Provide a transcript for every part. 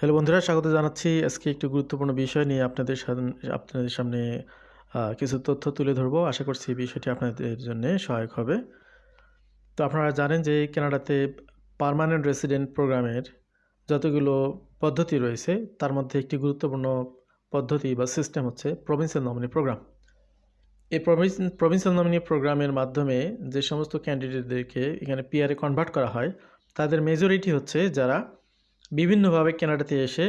Hello বন্ধুরা, স্বাগত জানাচ্ছি। আজকে একটি গুরুত্বপূর্ণ বিষয় নিয়ে আপনাদের আপনাদের সামনে কিছু তথ্য তুলে ধরবো। আশা করছি বিষয়টি আপনাদের জন্য সহায়ক হবে। তো আপনারা জানেন যে কানাডাতে পার্মানেন্ট রেসিডেন্ট প্রোগ্রামের যতগুলো পদ্ধতি রয়েছে, তার মধ্যে একটি গুরুত্বপূর্ণ পদ্ধতি বা সিস্টেম হচ্ছে প্রভিন্সিয়াল নমিনি প্রোগ্রাম। এই প্রভিন্সিয়াল নমিনি প্রোগ্রামের মাধ্যমে যে সমস্ত ক্যান্ডিডেটদেরকে এখানে পিআরে কনভার্ট করা হয়, তাদের মেজরিটি হচ্ছে যারা বিভিন্নভাবে কানাডাতে এসে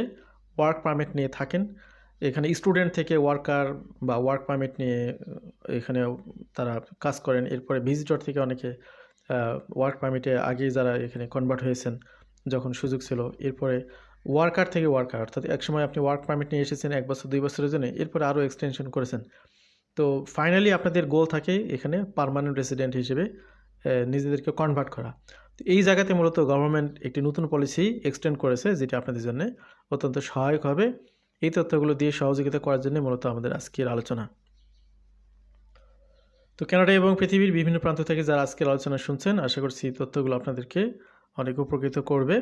ওয়ার্ক পারমিট নিয়ে থাকেন। এখানে স্টুডেন্ট থেকে ওয়ার্কার বা ওয়ার্ক পারমিট নিয়ে এখানে তারা কাজ করেন। এরপরে ভিজিটর থেকে অনেকে ওয়ার্ক পারমিটে আগেই যারা এখানে কনভার্ট হয়েছেন, যখন সুযোগ ছিল। এরপরে ওয়ার্কার থেকে ওয়ার্কার অর্থাৎ একসময় আপনি ওয়ার্ক পারমিট নিয়ে এসেছেন, এক বছর, দুই বছরের জন্য, এরপরে আরও এক্সটেনশন করেছেন। তো ফাইনালি আপনাদের গোল থাকে এখানে পার্মানেন্ট রেসিডেন্ট হিসেবে নিজেদেরকে কনভার্ট করা। এই জায়গাতে মূলত গভর্নমেন্ট একটি নতুন পলিসি এক্সটেন্ড করেছে, যেটি আপনাদের জন্য অত্যন্ত সহায়ক হবে। এই তথ্যগুলো দিয়ে সহযোগিতা করার জন্য মূলত আমাদের আজকের আলোচনা। তো কানাডা এবং পৃথিবীর বিভিন্ন প্রান্ত থেকে যারা আজকের আলোচনা শুনছেন, আশা করছি এই তথ্যগুলো আপনাদেরকে অনেক উপকৃত করবে।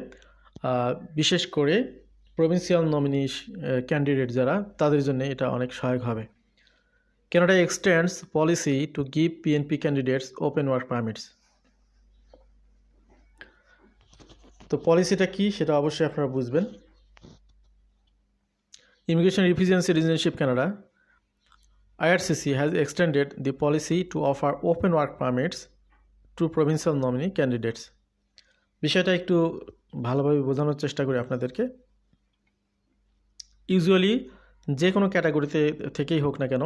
বিশেষ করে প্রভিন্সিয়াল নমিনি ক্যান্ডিডেট যারা, তাদের জন্য এটা অনেক সহায়ক হবে। Canada extends policy to give PNP candidates open work permits. তো পলিসিটা কি সেটা অবশ্যই আপনারা বুঝবেন immigration refugee citizenship Canada IRCC has extended the policy to offer open work permits to provincial nominee candidates. বিষয়টা একটু ভালোভাবে বোঝানোর চেষ্টা করি আপনাদেরকে ইউজুয়ালি যে কোনো ক্যাটাগরিতে থেকেই হোক না কেন,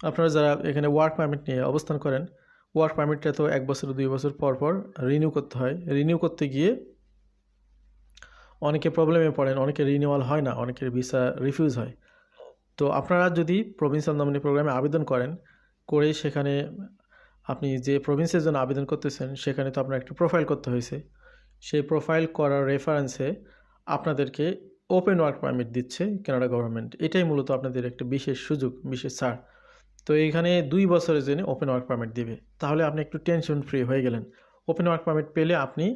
আপনারা যারা এখানে ওয়ার্ক পারমিট নিয়ে অবস্থান করেন ওয়ার্ক পারমিটটা তো এক বছর, দুই বছর পর পর রিনিউ করতে হয়। রিনিউ করতে গিয়ে অনেকে প্রবলেমে পড়েন, অনেকে রিনিউয়াল হয় না, অনেকের ভিসা রিফিউজ হয়। তো আপনারা যদি প্রভিন্সিয়াল নমিনি প্রোগ্রামে আবেদন করেন, করে সেখানে আপনি যে প্রভিন্সের জন্য আবেদন করতেছেন, সেখানে তো আপনার একটা প্রোফাইল করতে হয়েছে। সেই প্রোফাইল করার রেফারেন্সে আপনাদেরকে ওপেন ওয়ার্ক পারমিট দিচ্ছে কানাডা গভর্নমেন্ট এটাই মূলত আপনাদের একটা বিশেষ সুযোগ, বিশেষ ছাড়। তো এইখানে দুই বছরের জন্য ওপেন ওয়ার্ক পারমিট দিবে। তাহলে আপনি একটু টেনশন ফ্রি হয়ে গেলেন। ওপেন ওয়ার্ক পারমিট পেলে আপনি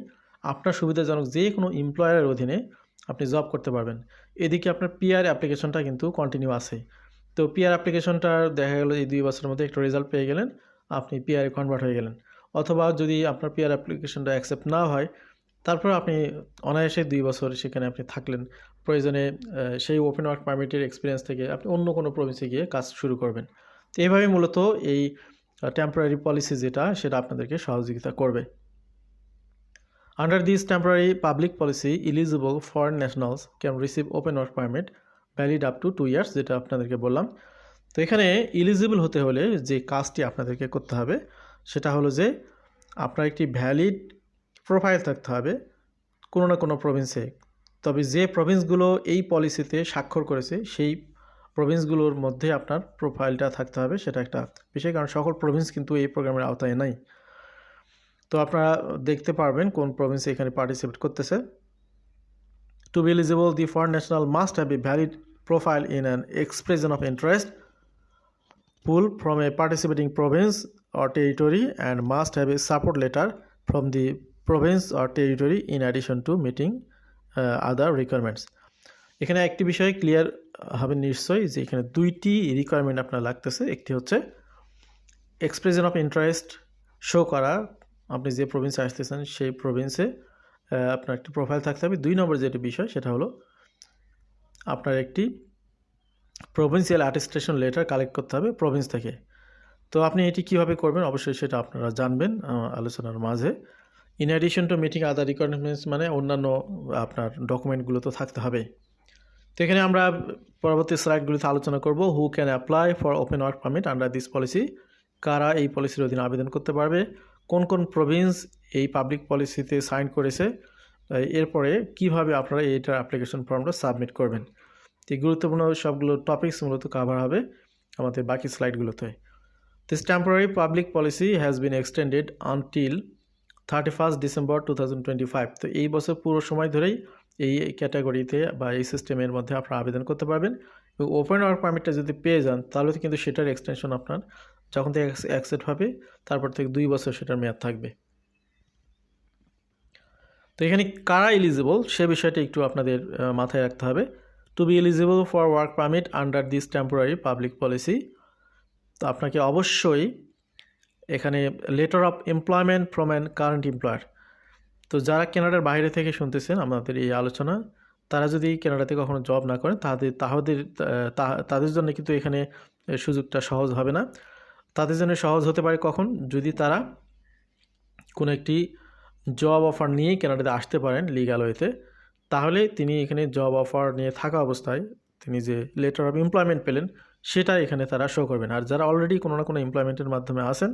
আপনার সুবিধাজনক যে কোনো এমপ্লয়ারের অধীনে আপনি জব করতে পারবেন। এদিকে আপনার পিআর অ্যাপ্লিকেশনটা কিন্তু কন্টিনিউ আছে। তো পিআর অ্যাপ্লিকেশনটা দেখা গেলো এই দুই বছরের মধ্যে একটা রেজাল্ট পেয়ে গেলেন, আপনি পিআরে কনভার্ট হয়ে গেলেন। অথবা যদি আপনার পিআর অ্যাপ্লিকেশনটা অ্যাকসেপ্ট না হয়, তারপর আপনি অনায়াসে দুই বছর সেখানে আপনি থাকলেন। প্রয়োজনে সেই ওপেন ওয়ার্ক পারমিটের এক্সপিরিয়েন্স থেকে আপনি অন্য কোনো প্রভিন্সে গিয়ে কাজ শুরু করবেন। তো এইভাবে মূলত এই টেম্পোরারি পলিসি যেটা, সেটা আপনাদেরকে সহযোগিতা করবে। Under this temporary public policy eligible foreign nationals can receive open work permit valid up to two years যেটা আপনাদেরকে বললাম। তো এখানে ইলিজিবল হতে হলে যে কাজটি আপনাদেরকে করতে হবে, সেটা হলো যে আপনার একটি ভ্যালিড প্রোফাইল থাকতে হবে কোনো না কোনো প্রভিন্সে তবে যে প্রভিন্সগুলো এই পলিসিতে স্বাক্ষর করেছে, সেই প্রভিন্সগুলোর মধ্যে আপনার প্রোফাইলটা থাকতে হবে সেটা একটা বিষয়। কারণ সকল প্রভিন্স কিন্তু এই প্রোগ্রামের আওতায় নাই। তো আপনারা দেখতে পারবেন কোন প্রভিন্সে এখানে পার্টিসিপেট করতেছে। To be eligible the foreign national must have a valid profile in an expression of interest from a participating province or territory and must have a support letter from the province or territory in addition to meeting uh, other requirements. এখানে একটি বিষয় clear হবে নিশ্চয়ই যে এখানে দুইটি requirement আপনার লাগতেছে। একটি হচ্ছে এক্সপ্রেশন অফ ইন্টারেস্ট শো করা। আপনি যে প্রভিন্সে আসতেছেন, সেই প্রভিন্সে আপনার একটি প্রোফাইল থাকতে হবে। দুই নম্বর যেটি বিষয়, সেটা হলো আপনার একটি প্রভিন্সিয়াল অ্যাটেস্টেশন লেটার কালেক্ট করতে হবে প্রভিন্স থেকে। তো আপনি এটি কীভাবে করবেন? অবশ্যই সেটা আপনারা জানবেন আলোচনার মাঝে। In addition to meeting other requirements মানে অন্যান্য আপনার ডকুমেন্টগুলো তো থাকতে হবে। তো এখানে আমরা পরবর্তী স্লাইডগুলিতে আলোচনা করব who can apply for open work permit under this policy কারা এই পলিসির অধীনে আবেদন করতে পারবে, কোন কোন প্রভিন্স এই পাবলিক পলিসিতে সাইন করেছে এরপরে কীভাবে আপনারা এইটার অ্যাপ্লিকেশন ফর্মটা সাবমিট করবেন। এই গুরুত্বপূর্ণ সবগুলো টপিকস মূলত কাভার হবে আমাদের বাকি স্লাইডগুলোতে। This temporary public policy has been extended until thirty first December two তো এই বছর পুরো সময় ধরেই এই ক্যাটাগরিতে বা এই সিস্টেমের মধ্যে আপনারা আবেদন করতে পারবেন। এবং ওপেন ওয়ার্ক পারমিটটা যদি পেয়ে যান, তাহলে কিন্তু সেটার এক্সটেনশন আপনার যখন থেকে অ্যাকসেপ্ট হবে, তারপর থেকে দুই বছর সেটার মেয়াদ থাকবে। তো এখানে কারা এলিজিবল সে বিষয়টা একটু আপনাদের মাথায় রাখতে হবে। To be eligible for work permit under this temporary public policy তো আপনাকে অবশ্যই এখানে letter of employment from an current employer তো যারা কেনাডার বাইরে থেকে শুনতেছেন আমাদের এই আলোচনা, তারা যদি কেনাডাতে কখনো জব না করেন, তাদের, তাহাদের তাদের জন্য কিন্তু এখানে সুযোগটা সহজ হবে না। তাদের জন্য সহজ হতে পারে কখন? যদি তারা কোনো একটি জব অফার নিয়ে কেনাডাতে আসতে পারেন লিগাল ওয়েতে তাহলে তিনি এখানে জব অফার নিয়ে থাকা অবস্থায় তিনি যে লেটার অফ এমপ্লয়মেন্ট পেলেন, সেটা এখানে তারা শো করবেন। আর যারা অলরেডি কোনো না কোনো এমপ্লয়মেন্টের মাধ্যমে আসেন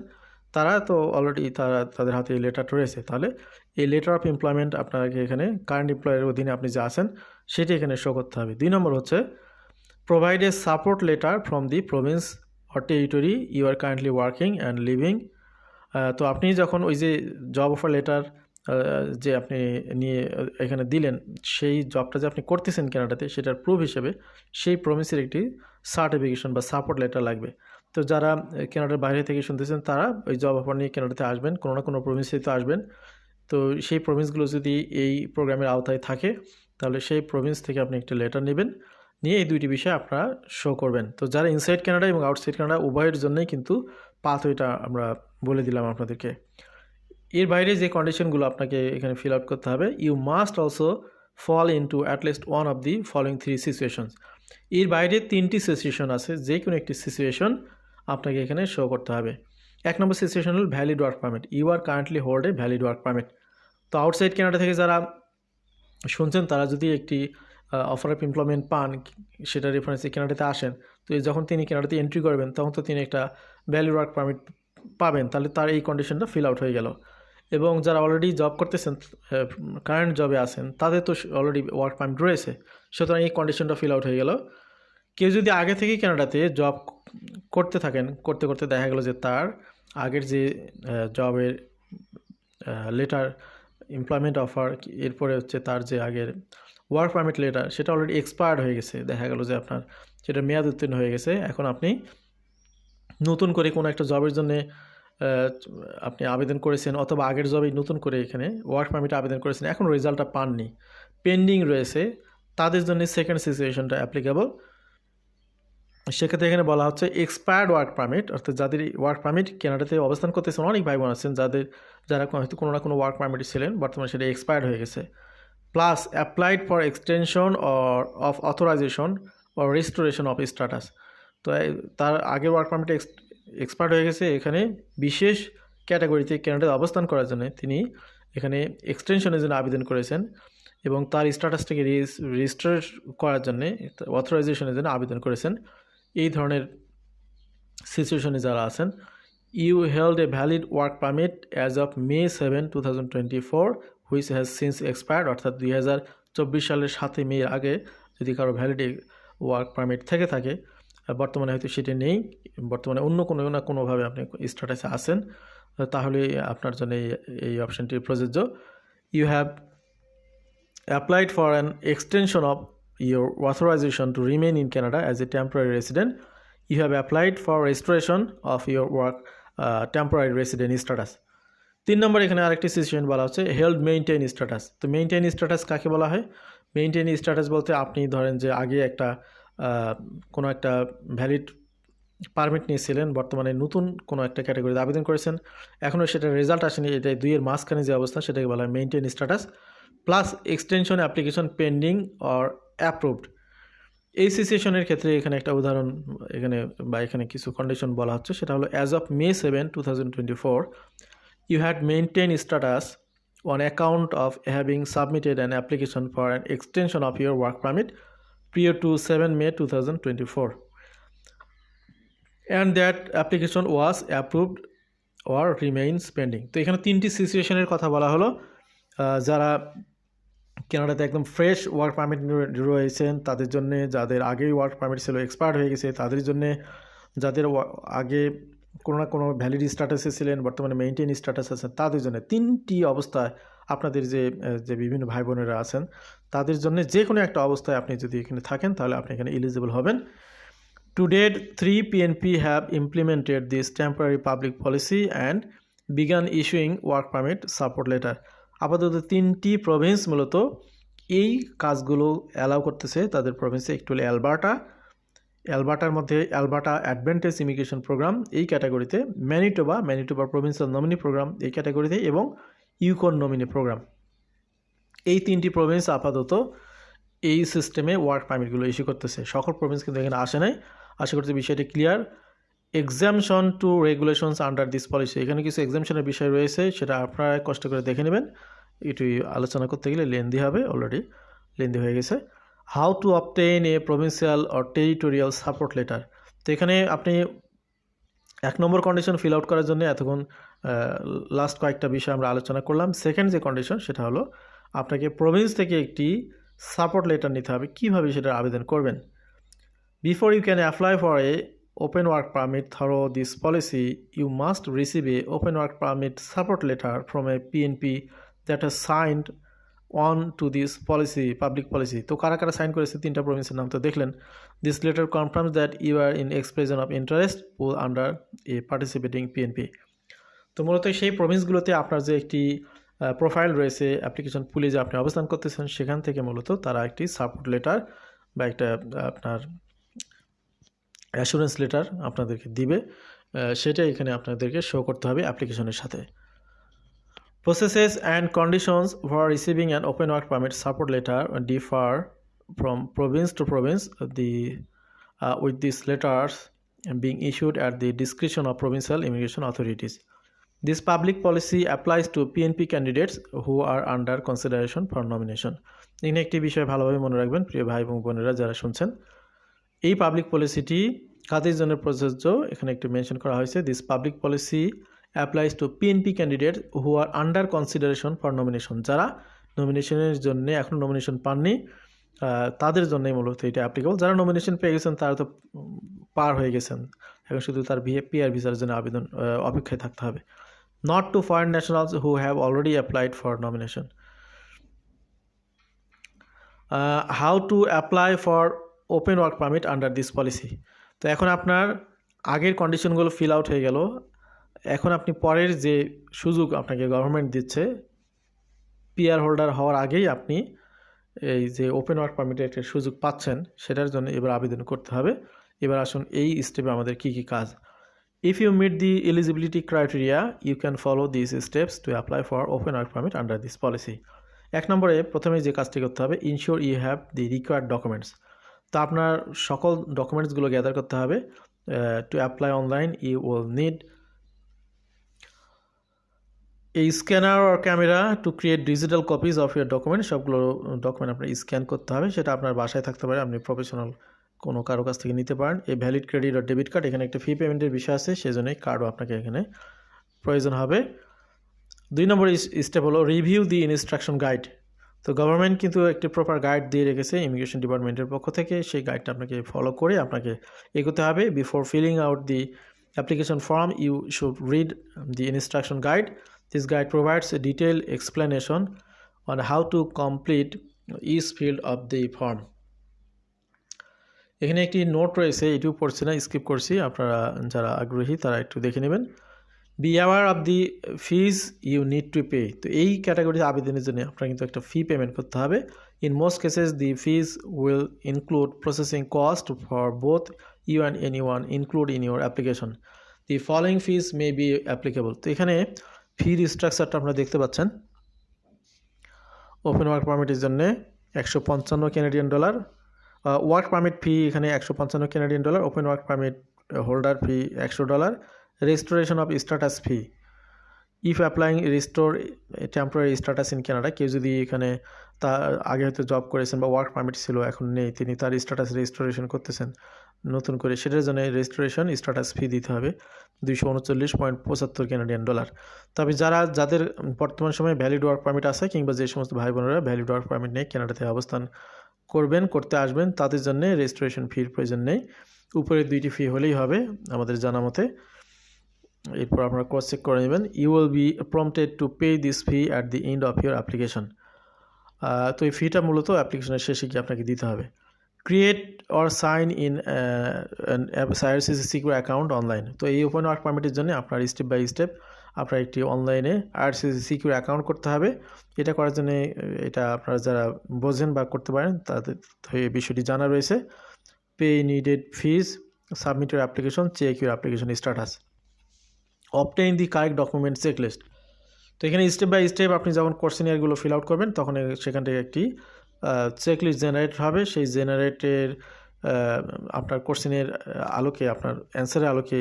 তারা তো অলরেডি তারা তাদের হাতে এই লেটারটা রয়েছে। তাহলে এই লেটার অফ এমপ্লয়মেন্ট আপনাকে এখানে কারেন্ট এমপ্লয়ের অধীনে আপনি যে আছেন, সেটি এখানে শো করতে হবে। দুই নম্বর হচ্ছে provide a support letter from the province or territory you are currently working and living তো আপনি যখন ওই যে জব অফার লেটার যে আপনি নিয়ে এখানে দিলেন, সেই জবটা যে আপনি করতেছেন কেনাডাতে, সেটার প্রুফ হিসেবে সেই প্রমিসের একটি সার্টিফিকেশন বা সাপোর্ট লেটার লাগবে। তো যারা কেনাডার বাইরে থেকে শুনতেছেন, তারা ওই জব অফার নিয়ে কেনাডাতে আসবেন, কোনো না কোনো প্রমিসে তো আসবেন। তো সেই প্রভিন্সগুলো যদি এই প্রোগ্রামের আওতায় থাকে, তাহলে সেই প্রভিন্স থেকে আপনি একটা লেটার নেবেন, নিয়ে এই দুইটি বিষয় আপনারা শো করবেন। তো যারা ইনসাইড কানাডা এবং আউটসাইড কানাডা উভয়ের জন্যই কিন্তু পাথওয়েটা আমরা বলে দিলাম আপনাদেরকে। এর বাইরে যে কন্ডিশনগুলো আপনাকে এখানে ফিল আউট করতে হবে you must also fall into at least one of the following three situations এর বাইরে তিনটি সিচুয়েশন আছে যে কোনো একটি সিচুয়েশন আপনাকে এখানে শো করতে হবে। এক নম্বর সিচুয়েশন হল valid work permit you are currently hold a valid work permit তো আউটসাইড কানাডা থেকে যারা শুনছেন, তারা যদি একটি অফার অফ এমপ্লয়মেন্ট পান, সেটা রেফারেন্সে কেনাডাতে আসেন, তো যখন তিনি কেনাডাতে এন্ট্রি করবেন, তখন তো তিনি একটা ভ্যালিড ওয়ার্ক পারমিট পাবেন। তাহলে তার এই কন্ডিশনটা ফিল আউট হয়ে গেল। এবং যারা অলরেডি জব করতেছেন কারেন্ট জবে আছেন, তাদের তো অলরেডি ওয়ার্ক পারমিট রয়েছে। সুতরাং এই কন্ডিশনটা ফিল আউট হয়ে গেল। কেউ যদি আগে থেকেই কানাডাতে জব করতে থাকেন, করতে করতে দেখা গেল যে তার আগের যে জবের লেটার এমপ্লয়মেন্ট অফার এরপরে হচ্ছে তার যে আগের ওয়ার্ক পারমিট লেটার সেটা অলরেডি এক্সপায়ার্ড হয়ে গেছে। দেখা গেল যে আপনার সেটা মেয়াদ উত্তীর্ণ হয়ে গেছে। এখন আপনি নতুন করে কোনো একটা জবের জন্য আপনি আবেদন করেছেন অথবা আগের জবেই নতুন করে এখানে ওয়ার্ক পারমিট আবেদন করেছেন, এখন রেজাল্টটা পাননি। পেন্ডিং রয়েছে। তাদের জন্য সেকেন্ড সিচুয়েশনটা অ্যাপ্লিকেবল সেক্ষেত্রে এখানে বলা হচ্ছে এক্সপায়ার্ড ওয়ার্ক পারমিট অর্থাৎ যাদের ওয়ার্ক পারমিট কেনাডাতে অবস্থান করতেছেন অনেক ভাই বোন আছেন, যাদের, যারা হয়তো কোনো না কোনো ওয়ার্ক পারমিট ছিলেন, বর্তমানে সেটা এক্সপায়ার্ড হয়ে গেছে। Plus applied for extension or of authorization or restoration of status তো তার আগের ওয়ার্ক পারমিট এক্সপায়ার্ড হয়ে গেছে, এখানে বিশেষ ক্যাটাগরিতে ক্যানাডাতে অবস্থান করার জন্য তিনি এখানে এক্সটেনশনের জন্য আবেদন করেছেন এবং তার স্ট্যাটাসটাকে রেজিস্টার করার জন্য অথরাইজেশনের জন্য আবেদন করেছেন। এই ধরনের সিচুয়েশনে যারা আছেন you held a valid work permit as of May seven two thousand twenty four which has since expired অর্থাৎ দুই হাজার চব্বিশ সালের সাতই মে আগে যদি কারও ভ্যালিড ওয়ার্ক পারমিট থেকে থাকে, বর্তমানে হয়তো সেটি নেই, বর্তমানে অন্য কোনো না কোনোভাবে আপনি স্ট্যাটাসে আসেন তাহলে আপনার জন্য এই অপশানটি প্রযোজ্য। You have applied for an extension of your authorization to remain in Canada as a temporary resident, you have applied for restoration of your work uh, temporary resident status. তিন নম্বর এখানে আরেকটি সিচুয়েশন বলা হচ্ছে হেল্ড মেইনটেইন স্ট্যাটাস তো maintain status কাকে বলা হয় maintain status বলতে আপনি ধরেন যে আগে একটা কোনো একটা ভ্যালিড পারমিট নিয়েছিলেন বর্তমানে নতুন কোনো একটা ক্যাটাগরিতে আবেদন করেছেন এখনও সেটা রেজাল্ট আসেনি এটা দুইয়ের মাঝখানে যে অবস্থা সেটাকে বলা হয় maintain status plus extension application pending or approved এই সিচুয়েশনের ক্ষেত্রে এখানে একটা উদাহরণ, এখানে বা এখানে কিছু কন্ডিশন বলা হচ্ছে, সেটা হলো as of May seven two thousand you had maintain status on account of having submitted an application for an extension of your work permit prior to seven May two and that application was approved or remains pending তো এখানে তিনটি সিচুয়েশনের কথা বলা হলো যারা কেনাডাতে একদম fresh work permit রয়েছেন। তাদের জন্য যাদের আগেই ওয়ার্ক পারমিট ছিল এক্সপায়ার্ড হয়ে গেছে, তাদের জন্য যাদের আগে কোনো না কোনো ভ্যালিড স্ট্যাটাসে ছিলেন, বর্তমানে মেইনটেন স্ট্যাটাস আছেন, তাদের জন্য তিনটি অবস্থায় আপনাদের যে যে বিভিন্ন ভাই বোনেরা আছেন, তাদের জন্য যে কোনো একটা অবস্থায় আপনি যদি এখানে থাকেন, তাহলে আপনি এখানে এলিজিবল হবেন। To date three PNP have implemented this temporary public policy and began issuing work permit support letter আপাতত তিনটি প্রভিন্স মূলত এই কাজগুলো অ্যালাউ করতেছে তাদের প্রভিন্সে একটু হলো অ্যালবার্টা অ্যালবার্টার মধ্যে অ্যালবার্টা অ্যাডভেন্টেজ ইমিগ্রেশন প্রোগ্রাম এই ক্যাটাগরিতে Manitoba Manitoba provincial nominee program এই ক্যাটাগরিতে এবং ইউকন নমিনি প্রোগ্রাম এই তিনটি প্রভিন্স আপাতত এই সিস্টেমে ওয়ার্ক পারমিটগুলো ইস্যু করতেছে। সকল প্রভিন্স কিন্তু এখানে আসে নাই। আশা করছি বিষয়টি clear exemption to regulations under this policy এখানে কিছু এক্সামশনের বিষয় রয়েছে, সেটা আপনারা কষ্ট করে দেখে নেবেন। এটি আলোচনা করতে গেলে লেন্দি হবে অলরেডি লেন্দি হয়ে গেছে। How to obtain a provincial or territorial support letter তো এখানে আপনি এক নম্বর কন্ডিশন ফিল আউট করার জন্য এতক্ষণ লাস্ট কয়েকটা বিষয় আমরা আলোচনা করলাম। সেকেন্ড যে কন্ডিশন সেটা হলো আপনাকে প্রভিন্স থেকে একটি সাপোর্ট লেটার নিতে হবে। কীভাবে সেটার আবেদন করবেন? Before you can apply for a open work permit through this policy you must receive a open work permit support letter from a PNP that has signed on to this policy public policy তো কারা কারা sign করেছে? তিনটা প্রভিন্সের নাম তো দেখলেন। This letter confirms that you are in expression of interest O under a participating PNP তো মূলত সেই প্রভিন্সগুলোতে আপনার যে একটি প্রোফাইল রয়েছে অ্যাপ্লিকেশন পুলে যে আপনি অবস্থান করতেছেন, সেখান থেকে মূলত তারা একটি সাপোর্ট লেটার বা একটা আপনার অ্যাসুরেন্স লেটার আপনাদেরকে দিবে সেটা এখানে আপনাদেরকে শো করতে হবে অ্যাপ্লিকেশনের সাথে। Processes and conditions for receiving an open work permit support letter differ from province to province the with this letters being issued at the description of provincial immigration authorities this public policy applies to PNP candidates who are under consideration for nomination এখানে একটি বিষয় ভালোভাবে মনে রাখবেন, প্রিয় ভাই এবং বোনেরা, যারা শুনছেন এই পাবলিক পলিসিটি কাদের জন্য প্রযোজ্য। এখানে একটু মেনশন করা হয়েছে this public policy applies to PNP candidate who are under consideration for nomination যারা নমিনেশনের জন্য এখন নমিনেশন পাননি তাদের জন্যই মূলত এটা অ্যাপ্লিকেবল যারা নমিনেশন পেয়ে গেছেন, তারা তো পার হয়ে গেছেন। এখন শুধু তার পিআর ভিসার জন্য আবেদন অপেক্ষায় থাকতে হবে। Not to foreign nationals who have already applied for nomination how to apply for open work permit under this policy তো এখন আপনার আগের কন্ডিশনগুলো ফিল আউট হয়ে গেল। এখন আপনি পরের যে সুযোগ আপনাকে গভর্নমেন্ট দিচ্ছে পিআর হোল্ডার হওয়ার আগেই আপনি এই যে ওপেন ওয়ার্ক পারমিটের একটা সুযোগ পাচ্ছেন, সেটার জন্য এবার আবেদন করতে হবে। এবার আসুন, এই স্টেপে আমাদের কি কি কাজ? If you meet the eligibility criteria you can follow this steps to apply for open work permit under this policy এক নম্বরে প্রথমে যে কাজটি করতে হবে ensure you have the required documents তো আপনার সকল ডকুমেন্টসগুলো গ্যাদার করতে হবে to apply online you will need এই scanner R camera to create digital copies of your document সবগুলো ডকুমেন্ট আপনার স্ক্যান করতে হবে, সেটা আপনার বাসায় থাকতে পারে, আপনি প্রফেশনাল কোনো কারও কাছ থেকে নিতে পারেন। এই ভ্যালিড ক্রেডিট আর ডেবিট কার্ড এখানে একটা ফি পেমেন্টের বিষয় আছে সেজন্য এই কার্ডও আপনাকে এখানে প্রয়োজন হবে। দুই নম্বর স্টেপ হলো রিভিউ দি ইনস্ট্রাকশন গাইড তো গভর্নমেন্ট কিন্তু একটি প্রপার গাইড দিয়ে রেখেছে ইমিগ্রেশন ডিপার্টমেন্টের পক্ষ থেকে। সেই গাইডটা আপনাকে ফলো করে আপনাকে এগোতে হবে। Before filling out the application form you should read the instruction guide This guide provides a detailed explanation on how to complete each field of the form. এখানে একটি নোট রয়েছে, এটিও পড়ছি না স্কিপ করছি। আপনারা যারা আগ্রহী, তারা একটু দেখে নেবেন। Be aware of the fees you need to pay তো এই ক্যাটাগরিতে আবেদনের জন্য আপনার কিন্তু একটা ফি পেমেন্ট করতে হবে। In most cases the fees will include processing cost for both you and any one include in your application the following fees may be applicable তো এখানে ফির স্ট্রাকচারটা আপনারা দেখতে পাচ্ছেন। ওপেন ওয়ার্ক পারমিটের জন্য একশো পঞ্চান্ন Canadian dollar work permit fee এখানে একশো পঞ্চান্ন Canadian dollar open work permit holder fee একশো dollar restoration of status fee if applying restore temporary status in Canada কেউ যদি এখানে তা আগে হয়তো জব করেছেন বা ওয়ার্ক পারমিট ছিল, এখন নেই, তিনি তার স্ট্যাটাস রেজিস্ট্রেশন করতেছেন নতুন করে, সেটার জন্য রেজিস্ট্রেশন স্ট্যাটাস ফি দিতে হবে দুইশো উনচল্লিশ পয়েন্ট পঁচাত্তর ক্যানাডিয়ান ডলার তবে যারা, যাদের বর্তমান সময়ে ভ্যালিড ওয়ার্ক পারমিট আছে কিংবা যে সমস্ত ভাই বোনেরা ভ্যালিড ওয়ার্ক পারমিট নেই কানাডাতে অবস্থান করবেন, করতে আসবেন, তাদের জন্য রেজিস্ট্রেশন ফির প্রয়োজন নেই। উপরে দুইটি ফি হলেই হবে আমাদের জানা মতে। এরপর আপনারা ক্রস চেক করে নেবেন। You will be prompted to pay this fee at the end of your application তো এই ফিটা মূলত অ্যাপ্লিকেশনের শেষে গিয়ে আপনাকে দিতে হবে। Create or sign in সাইরসিস secure account online তো এই ওপেন ওয়ার্ক পারমিটের জন্য আপনার স্টেপ বাই স্টেপ আপনার একটি অনলাইনে আইআরসিসি সিকিউর অ্যাকাউন্ট করতে হবে। এটা করার জন্য এটা আপনারা যারা বোঝেন বা করতে পারেন, তাদের এই বিষয়টি জানা রয়েছে। Pay needed fees submit your application check your application status obtain the correct document checklist তো এখানে স্টেপ বাই স্টেপ আপনি যখন কোশ্চেনিয়ারগুলো ফিল আউট করবেন, তখন সেখান থেকে একটি চেকলিস্ট জেনারেট হবে। সেই জেনারেটের আপনার কোশ্চেনের আলোকে, আপনার অ্যান্সারের আলোকে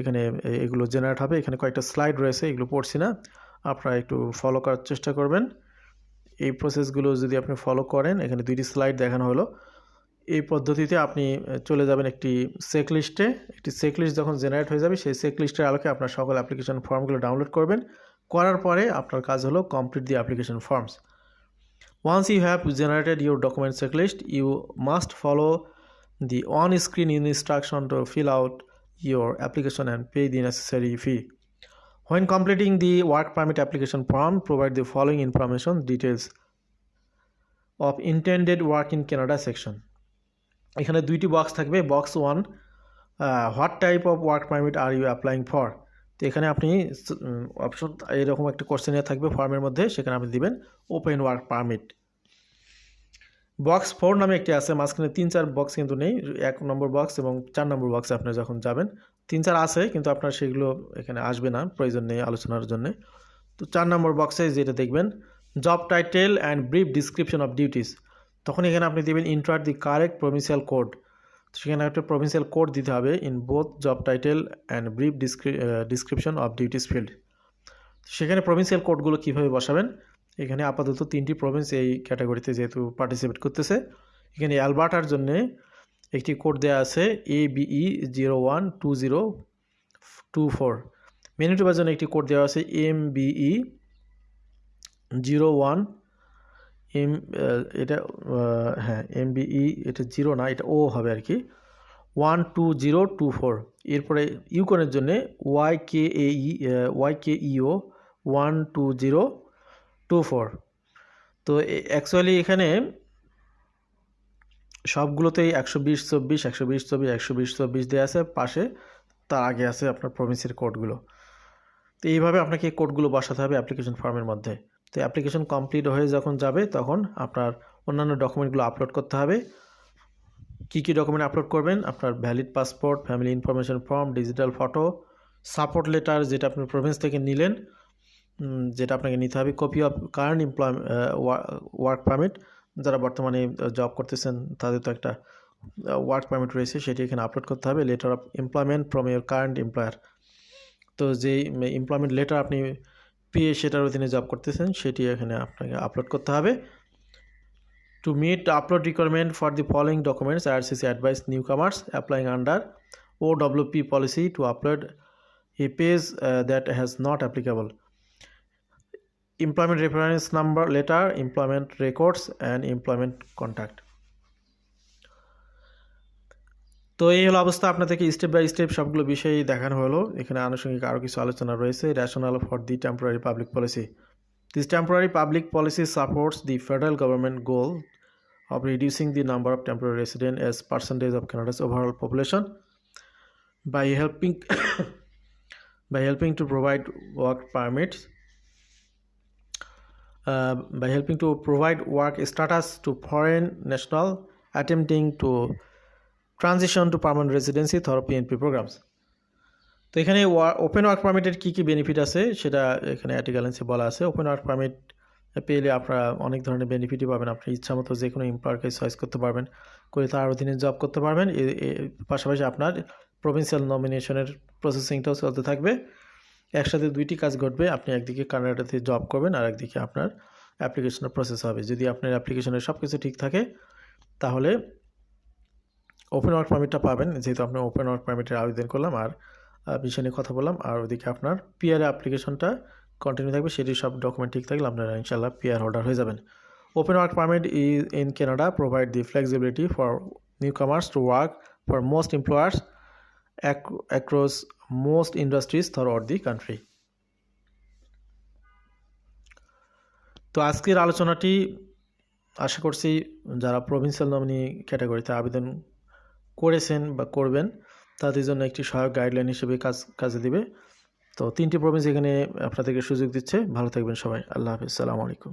এখানে এগুলো জেনারেট হবে। এখানে কয়েকটা স্লাইড রয়েছে, এগুলো পড়ছি না। আপনারা একটু ফলো করার চেষ্টা করবেন। এই প্রসেসগুলো যদি আপনি ফলো করেন, এখানে দুইটি স্লাইড দেখানো হলো। এই পদ্ধতিতে আপনি চলে যাবেন একটি চেকলিস্টে একটি চেকলিস্ট যখন জেনারেট হয়ে যাবে, সেই চেকলিস্টের আলোকে আপনার সকল অ্যাপ্লিকেশন ফর্মগুলো ডাউনলোড করবেন। করার পরে আপনার কাজ হলো complete the application forms once you have generated your document checklist you must follow the on screen in instruction to fill out your application and pay the necessary fee when completing the work permit application form provide the following information details of intended work in Canada section এখানে দুইটি box থাকবে। Box one what type of work permit are you applying for তো এখানে আপনি option এরকম একটা questionnaire থাকবে ফর্মের মধ্যে, সেখানে আপনি দিবেন open work permit box four নামে একটি আছে, মাঝখানে তিন চার বক্স কিন্তু নেই, এক নম্বর বক্স এবং চার নম্বর বক্সে আপনি যখন যাবেন, তিন চার আছে কিন্তু আপনার সেগুলো এখানে আসবে না, প্রয়োজন নেই আলোচনার জন্য। তো চার নম্বর বক্সে যেটা দেখবেন job title and brief description of duties তখন এখানে আপনি দেবেন enter the correct provincial code সেখানে একটা প্রভিন্সিয়াল কোড দিতে হবে in both job title and brief description of duties field সেখানে প্রভিন্সিয়াল কোডগুলো কীভাবে বসাবেন? এখানে আপাতত তিনটি প্রভিন্স এই ক্যাটাগরিতে যেহেতু পার্টিসিপেট করতেছে। এখানে অ্যালবার্টার জন্য একটি কোড দেওয়া আছে A B zero one two zero two four ম্যানিটোবার জন্য একটি কোড দেওয়া আছে M B zero one M এটা হ্যাঁ এম বিই এটা জিরো না, এটা ও হবে আর কি। One two zero two four. এরপরে ইউকনের জন্যে ওয়াই কে এ E Y K E O one two zero two four. তো অ্যাকচুয়ালি এখানে সবগুলোতেই একশো বিশ, চব্বিশ, একশো বিশ, চব্বিশ, একশো বিশ, চব্বিশ দেওয়া আছে, পাশে তার আগে আছে আপনার প্রভিন্সের কোডগুলো তো এইভাবে আপনাকে কোডগুলো বসাতে হবে অ্যাপ্লিকেশন ফর্মের মধ্যে। তো অ্যাপ্লিকেশন কমপ্লিট হয়ে যখন যাবে, তখন আপনার অন্যান্য ডকুমেন্টগুলো আপলোড করতে হবে। কী কী ডকুমেন্ট আপলোড করবেন? আপনার valid passport family information form digital photo support letter যেটা আপনি প্রভিন্স থেকে নিলেন যেটা আপনাকে নিতে হবে copy of current employ work permit যারা বর্তমানে জব করতেছেন, তাদের তো একটা ওয়ার্ক পারমিট রয়েছে, সেটি এখানে আপলোড করতে হবে। Letter of employment from your current employer তো যেই এমপ্লয়মেন্ট লেটার আপনি পেয়ে সেটার অধীনে জব করতেছেন, সেটি এখানে আপনাকে আপলোড করতে হবে। To meet upload requirement for the following documents RCC advise new comers applying under O WP policy to upload a page that has not applicable employment reference number, letter, employment records and employment contact. তো এই হলো অবস্থা। আপনাদেরকে step by step সবগুলো বিষয়ে দেখানো হলো। এখানে আনুষঙ্গিক আরও কিছু আলোচনা রয়েছে। National for the temporary public policy this temporary public policy supports the federal government goal of reducing the number of temporary resident as percentage of Canada's overall population by helping by helping to provide work permits by helping to provide work status to foreign national attempting to transition to permanent residency through PNP programs তো এখানে open work পারমিটের কী কী benefit আছে সেটা এখানে আর্টিকেলেন্সে বলা আছে। Open work permit পেলে আপনারা অনেক ধরনের বেনিফিটই পাবেন। আপনি ইচ্ছা মতো যে কোনো এমপ্লয়ারকে চয়েস করতে পারবেন, করে তার অধীনে জব করতে পারবেন। পাশাপাশি আপনার প্রভিন্সিয়াল নমিনেশনের প্রসেসিংটাও চলতে থাকবে। একসাথে দুইটি কাজ ঘটবে। আপনি একদিকে কানাডাতে জব করবেন আর একদিকে আপনার অ্যাপ্লিকেশনের প্রসেস হবে। যদি আপনার অ্যাপ্লিকেশনের সব কিছু ঠিক থাকে, তাহলে ওপেন ওয়ার্ক পারমিটটা পাবেন, যেহেতু আপনি ওপেন ওয়ার্ক পারমিটের আবেদন করলাম আর বিষয় নিয়ে কথা বললাম। আর ওদিকে আপনার পিআর অ্যাপ্লিকেশনটা কন্টিনিউ থাকবে, সেটি সব ডকুমেন্ট ঠিক থাকলে আপনারা ইনশাল্লাহ পিআর হোল্ডার হয়ে যাবেন। Open work permit is in Canada provide the flexibility for new comers to work for most employers across most industries through the country তো আজকের আলোচনাটি আশা করছি যারা প্রভিন্সিয়াল নমিনি ক্যাটাগরিতে আবেদন করেছেন বা করবেন, তাদের জন্য একটি সহায়ক গাইডলাইন হিসেবে কাজ, কাজে দিবে। তো তিনটি প্রভিন্স এখানে আপনাদেরকে সুযোগ দিচ্ছে। ভালো থাকবেন সবাই। আল্লাহ হাফিজ। সালামু আলাইকুম।